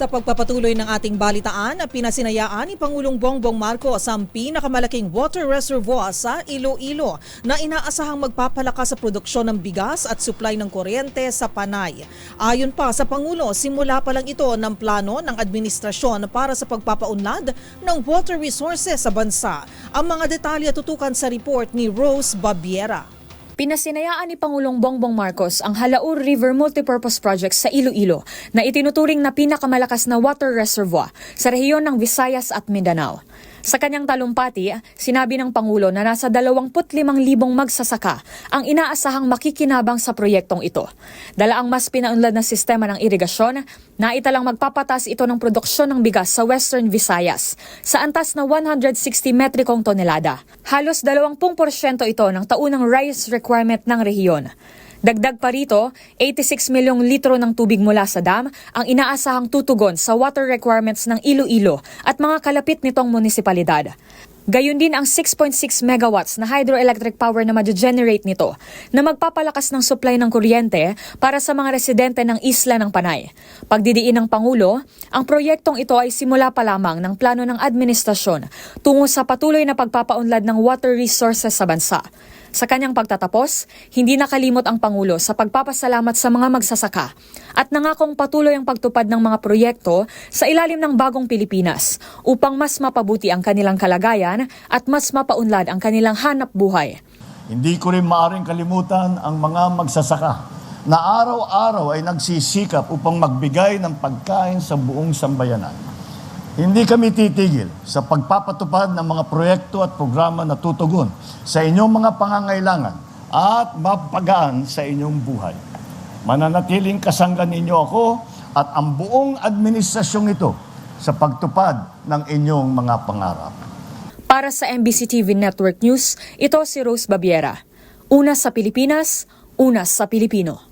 Sa pagpapatuloy ng ating balitaan, pinasinayaan ni Pangulong Bongbong Marcos ang pinakamalaking water reservoir sa Iloilo na inaasahang magpapalakas sa produksyon ng bigas at supply ng kuryente sa Panay. Ayon pa sa Pangulo, simula pa lang ito ng plano ng administrasyon para sa pagpapaunlad ng water resources sa bansa. Ang mga detalye tutukan sa report ni Rose Babiera. Pinasinayaan ni Pangulong Bongbong Marcos ang Halaur River Multipurpose Project sa Iloilo na itinuturing na pinakamalakas na water reservoir sa rehiyon ng Visayas at Mindanao. Sa kanyang talumpati, sinabi ng Pangulo na nasa 25,000 magsasaka ang inaasahang makikinabang sa proyektong ito. Dala ang mas pinaunlad na sistema ng irigasyon na italang magpapatas ito ng produksyon ng bigas sa Western Visayas sa antas na 160 metrikong tonelada. Halos 20% ito ng taunang rice requirement ng rehiyon. Dagdag pa rito, 86 milyong litro ng tubig mula sa dam ang inaasahang tutugon sa water requirements ng Iloilo at mga kalapit nitong munisipalidad. Gayun din ang 6.6 megawatts na hydroelectric power na ma-generate nito na magpapalakas ng supply ng kuryente para sa mga residente ng isla ng Panay. Pagdidiin ng Pangulo, ang proyektong ito ay simula pa lamang ng plano ng administrasyon tungo sa patuloy na pagpapaunlad ng water resources sa bansa. Sa kanyang pagtatapos, hindi nakalimot ang Pangulo sa pagpapasalamat sa mga magsasaka at nangakong patuloy ang pagtupad ng mga proyekto sa ilalim ng bagong Pilipinas upang mas mapabuti ang kanilang kalagayan at mas mapaunlad ang kanilang hanap buhay. Hindi ko rin maaaring kalimutan ang mga magsasaka na araw-araw ay nagsisikap upang magbigay ng pagkain sa buong sambayanan. Hindi kami titigil sa pagpapatupad ng mga proyekto at programa na tutugon sa inyong mga pangangailangan at mapagaan sa inyong buhay. Mananatiling kasangga ninyo ako at ang buong administrasyong ito sa pagtupad ng inyong mga pangarap. Para sa MBC TV Network News, ito si Rose Babiera. Una sa Pilipinas, una sa Pilipino.